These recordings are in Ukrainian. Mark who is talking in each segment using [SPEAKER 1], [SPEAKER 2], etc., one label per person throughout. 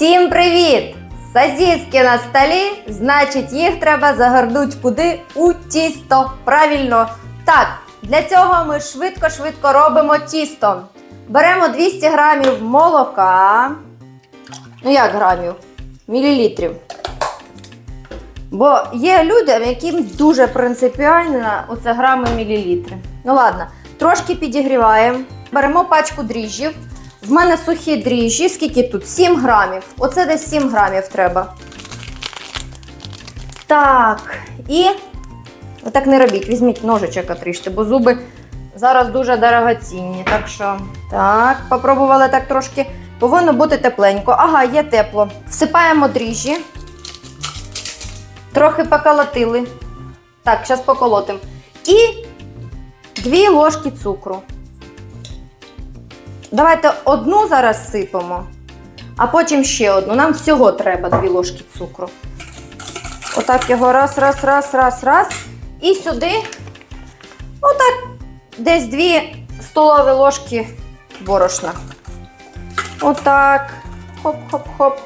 [SPEAKER 1] Всім привіт! Сосиски на столі, значить їх треба загорнути куди? У тісто. Правильно. Так, для цього ми швидко-швидко робимо тісто. Беремо 200 грамів молока. Ну як грамів? Мілілітрів. Бо є люди, яким дуже принципіально оце грами мілілітри. Ну ладно, трошки підігріваємо. Беремо пачку дріжджів. В мене сухі дріжджі. Скільки тут? 7 грамів. Оце десь 7 грамів треба. Так. І отак не робіть. Візьміть ножичок отріжте, бо зуби зараз дуже дорогоцінні. Так що, так, попробували так трошки. Повинно бути тепленько. Ага, є тепло. Всипаємо дріжджі. Трохи поколотили. Так, зараз поколотим. І дві ложки цукру. Давайте одну зараз сипемо, а потім ще одну. Нам всього треба дві ложки цукру. Отак його раз, раз, раз, раз, раз. І сюди, отак, десь дві столові ложки борошна. Отак. Хоп-хоп-хоп.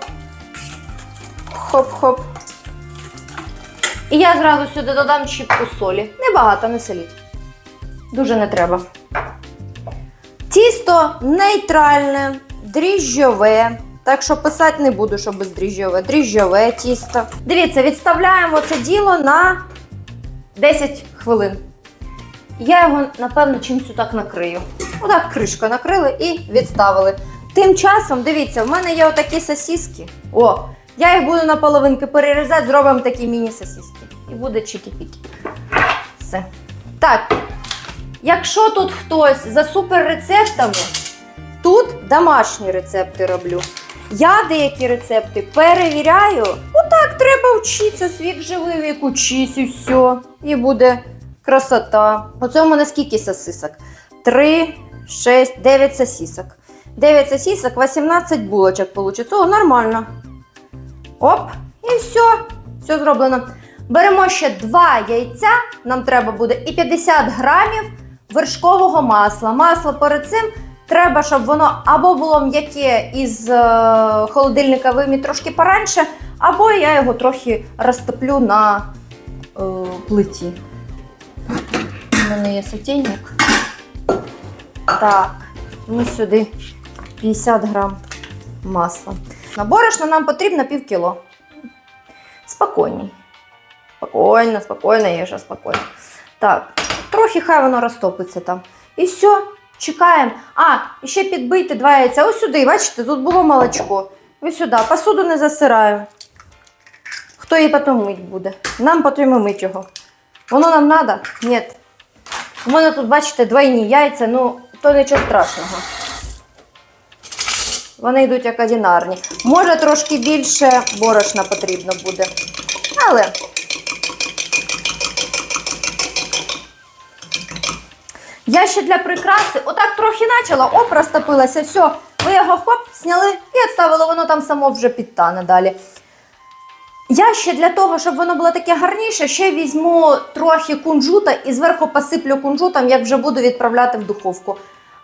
[SPEAKER 1] Хоп-хоп. І я зразу сюди додам щіпку солі. Небагато, не соліть. Дуже не треба. Тісто нейтральне, дріжджове. Так що писати не буду, що бездріжджове. Дріжджове тісто. Дивіться, відставляємо це діло на 10 хвилин. Я його, напевно, чимось так накрию. Отак кришка накрили і відставили. Тим часом, дивіться, в мене є отакі сосіски. О, я їх буду на половинки перерізати, зробимо такі міні-сосіски. І буде чики-піки. Все. Так, Якщо тут хтось за суперрецептами, тут домашні рецепти роблю. Я деякі рецепти перевіряю. Отак треба вчитися, свік живий вік учись і все. І буде красота. Оце у мене скільки сосисок? 3, 6, 9 сосисок. 9 сосисок, 18 булочок получиться. О, нормально. Оп, і все. Все зроблено. Беремо ще 2 яйця, нам треба буде, і 50 грамів вершкового масла. Масло перед цим треба, щоб воно або було м'яке із е, холодильника виймі трошки пораньше, або я його трохи розтоплю на е, плиті. У мене є сотейник. Так, ми сюди 50 грам масла. На борошно нам потрібно пів кіло. Спокійно, спокійно, є ще спокійно. Так, трохи хай воно розтопиться там. І все, чекаємо. А, і ще підбийте два яйця. Ось сюди, бачите, тут було молочко. Ось сюди. Посуду не засираю. Хто її потім мить буде? Нам потрібно мить його. Воно нам треба? Ні. У мене тут, бачите, двойні яйця, ну, то нічого страшного. Вони йдуть як одинарні. Може, трошки більше борошна потрібно буде. Але Я ще для прикраси отак трохи почала, оп, розтопилася, все. Ви його хоп, сняли і відставили, воно там само вже підтане далі. Я ще для того, щоб воно було таке гарніше, ще візьму трохи кунжута і зверху посиплю кунжутом, як вже буду відправляти в духовку.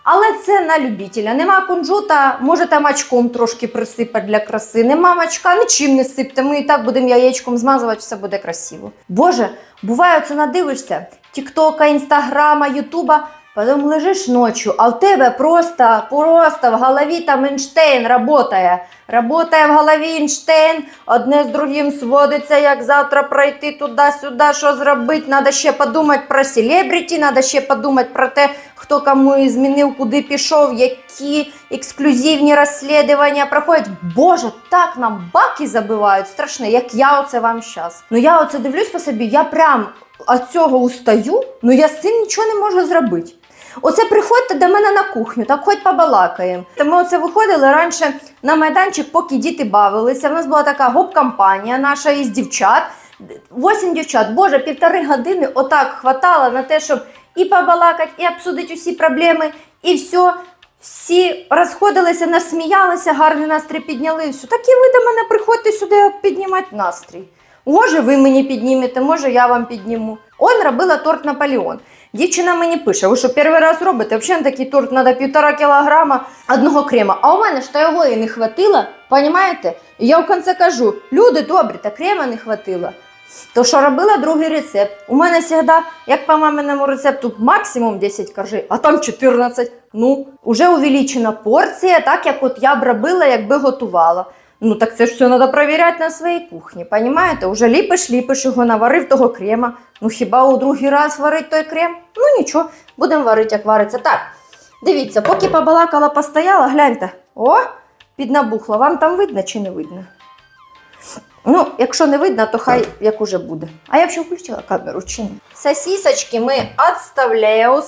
[SPEAKER 1] Але це на любителя. Нема кунжута, можете мачком трошки присипати для краси. Нема мачка, нічим не сипте. Ми і так будемо яєчком змазувати, все буде красиво. Боже, буває, це надивишся тіктока, інстаграма, ютуба. Потім лежиш ночью, а в тебе просто, просто в голові там Ейнштейн работає. Работає в голові Ейнштейн, одне з другим сводиться, як завтра пройти туди-сюди, що зробити. Надо ще подумати про селебріті, надо ще подумати про те, хто кому змінив, куди пішов, які ексклюзивні розслідування проходять. Боже, так нам баки забивають, страшно, як я оце вам щас. Ну я оце дивлюсь по собі, я прям від цього устаю, ну я з цим нічого не можу зробити. Оце приходьте до мене на кухню, так хоч побалакаємо. Ми оце виходили раніше на майданчик, поки діти бавилися. У нас була така гоп-кампанія наша із дівчат. Восім дівчат, боже, півтори години отак хватало на те, щоб і побалакати, і обсудити усі проблеми, і все. Всі розходилися, насміялися, гарний настрій підняли. все. Так і ви до мене приходьте сюди піднімати настрій. Може, ви мені піднімете, може, я вам підніму. Он робила торт Наполеон. Дівчина мені пише, ви що перший раз робите? Взагалі такий торт треба півтора кілограма одного крема. А у мене ж то його і не хватило, понімаєте? І я в кінці кажу, люди добрі, та крема не хватило. То що робила другий рецепт. У мене завжди, як по маминому рецепту, максимум 10 коржей, а там 14. Ну, вже увеличена порція, так як от я б робила, якби готувала. Ну так це ж все треба перевіряти на своїй кухні, понімаєте? Уже ліпиш, ліпиш його, наварив того крема. Ну хіба у другий раз варить той крем? Ну нічого, будемо варити, як вариться. Так, дивіться, поки побалакала, постояла, гляньте. О, піднабухло. Вам там видно чи не видно? Ну, якщо не видно, то хай як уже буде. А я вже включила камеру чи ні? Сосісочки ми відставляємо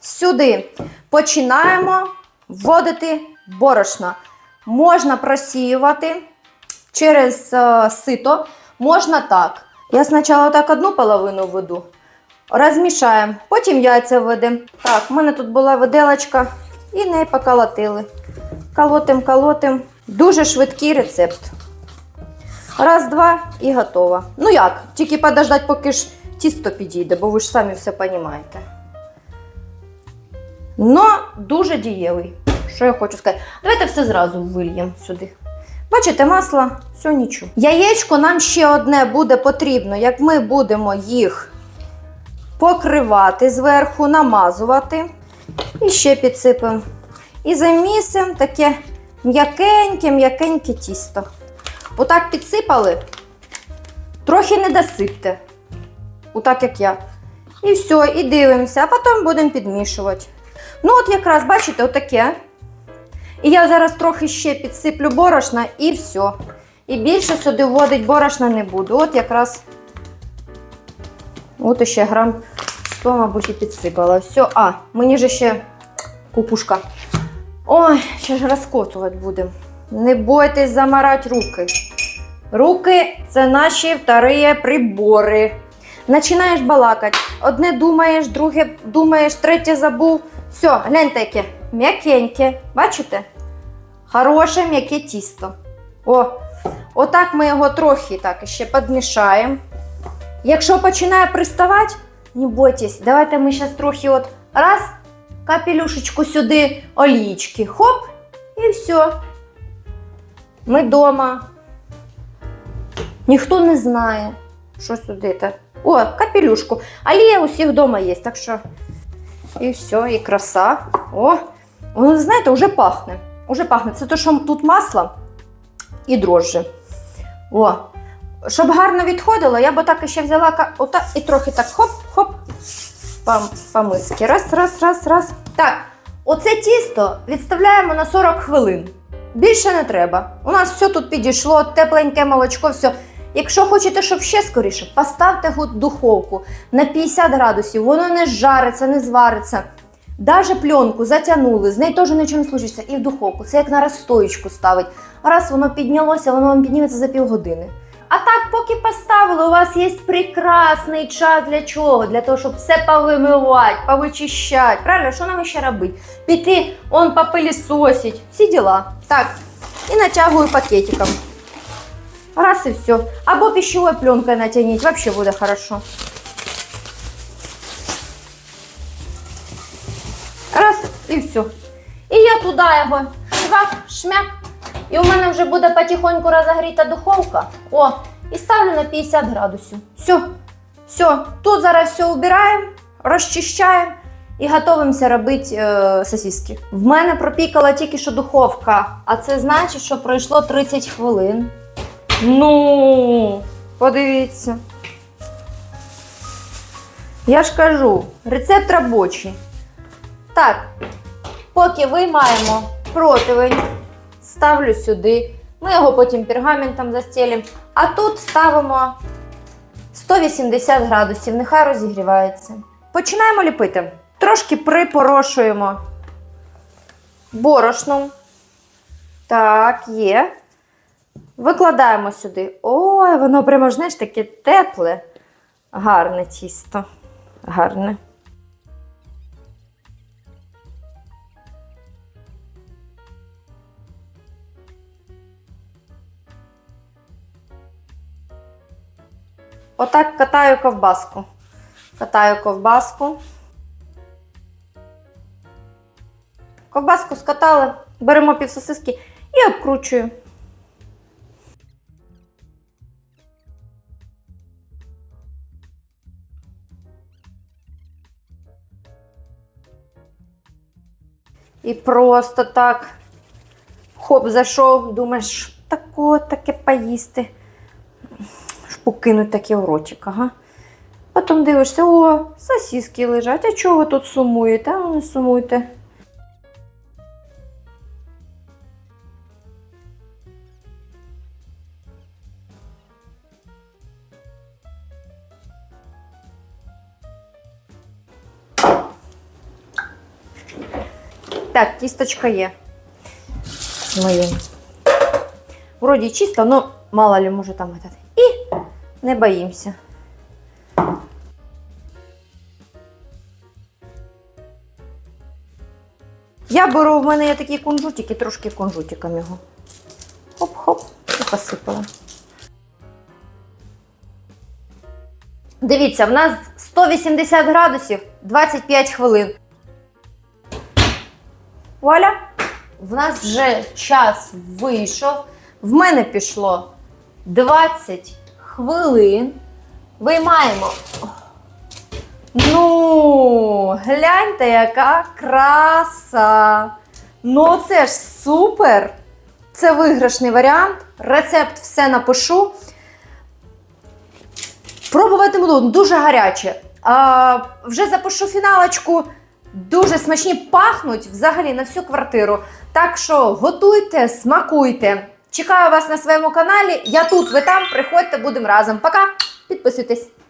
[SPEAKER 1] сюди. Починаємо вводити борошно. Можна просіювати через е, сито, можна так. Я спочатку так одну половину введу, розмішаємо, потім яйця введемо. Так, в мене тут була виделочка і неї поколотили. Колотим, колотим. Дуже швидкий рецепт. Раз, два і готово. Ну як? Тільки подождать, поки ж тісто підійде, бо ви ж самі все розумієте. Но дуже дієвий. Що я хочу сказати? Давайте все зразу вильємо сюди. Бачите, масло, все нічого. Яєчко нам ще одне буде потрібно, як ми будемо їх покривати зверху, намазувати. І ще підсипемо. І замісимо таке м'якеньке-м'якеньке тісто. Отак підсипали, трохи не досипте. Отак як я. І все, і дивимося, а потім будемо підмішувати. Ну, от якраз, бачите, отаке. І я зараз трохи ще підсиплю борошна і все. І більше сюди вводити борошна не буду. От якраз. От ще грам 100, мабуть, і підсипала. Все, а, мені же ще кукушка. Ой, ще ж розкотувати будемо. Не бойтесь замарати руки. Руки це наші вторі прибори. Починаєш балакати. Одне думаєш, друге думаєш, третє забув. Все, гляньте яке. М'якеньке. Бачите? Хороше м'яке тісто. О, отак ми його трохи так ще підмішаємо. Якщо починає приставати, не бойтесь, давайте ми зараз трохи от раз, капелюшечку сюди олійки. Хоп, і все. Ми вдома. Ніхто не знає, що сюди. -то. О, капелюшку. Олія у всіх вдома є, так що. І все, і краса. О, воно, знаєте, вже пахне. Уже пахне. Це те, що тут масло і дрожжі. О. Щоб гарно відходило, я б так ще взяла отак і трохи так хоп-хоп по миски. Раз, раз, раз, раз. Так, оце тісто відставляємо на 40 хвилин. Більше не треба. У нас все тут підійшло, тепленьке молочко, все. Якщо хочете, щоб ще скоріше, поставте духовку на 50 градусів, воно не жариться, не звариться. Даже пленку затягнули, з нею теж нічого не случиться. І в духовку. Це як на розстоїчку ставить. Раз воно піднялося, воно вам підніметься за півгодини. А так, поки поставили, у вас є прекрасний час для чого? Для того, щоб все повимивати, повичищати. Правильно, що нам ще робити? Піти, он попилісосить. Всі діла. Так, і натягую пакетиком. Раз і все. Або пищевой пленкой натяніть, вообще буде хорошо. І. І я туди його швак, шмяк. І у мене вже буде потихоньку розогріта духовка. О, і ставлю на 50 градусів. Все. Все. Тут зараз все убираємо, розчищаємо і готуємося робити е, сосиски. В мене пропікала тільки що духовка, а це значить, що пройшло 30 хвилин. Ну, подивіться. Я ж кажу, рецепт робочий. Так, поки виймаємо противень, ставлю сюди. Ми його потім пергаментом застелимо. А тут ставимо 180 градусів, нехай розігрівається. Починаємо ліпити. Трошки припорошуємо борошном. Так, є. Викладаємо сюди. Ой, воно прямо, знаєш, таке тепле. Гарне тісто. Гарне. Отак катаю ковбаску. Катаю ковбаску. Ковбаску скатали, беремо півсосиски і обкручую. І просто так хоп, зайшов, думаєш, тако, таке поїсти. Покинуть таке в ротик, ага. Потім дивишся, о, сосиски лежать. А чого ви тут сумуєте? А ну не сумуйте. Так, тісточка є. Вроді чисто, но мало ли може там этот. Не боїмося. Я беру, в мене є такі кунжутики, трошки кунжутиком його. Хоп-хоп, і посипала. Дивіться, в нас 180 градусів 25 хвилин. Вуаля! В нас вже час вийшов. В мене пішло 20 хвилин. Виймаємо. Ну, гляньте, яка краса. Ну, це ж супер. Це виграшний варіант. Рецепт все напишу. Пробувати буду дуже гаряче. А, вже запишу фіналочку. Дуже смачні пахнуть взагалі на всю квартиру. Так що готуйте, смакуйте. Чекаю вас на своєму каналі. Я тут, ви там. Приходьте, будемо разом. Пока! Підписуйтесь.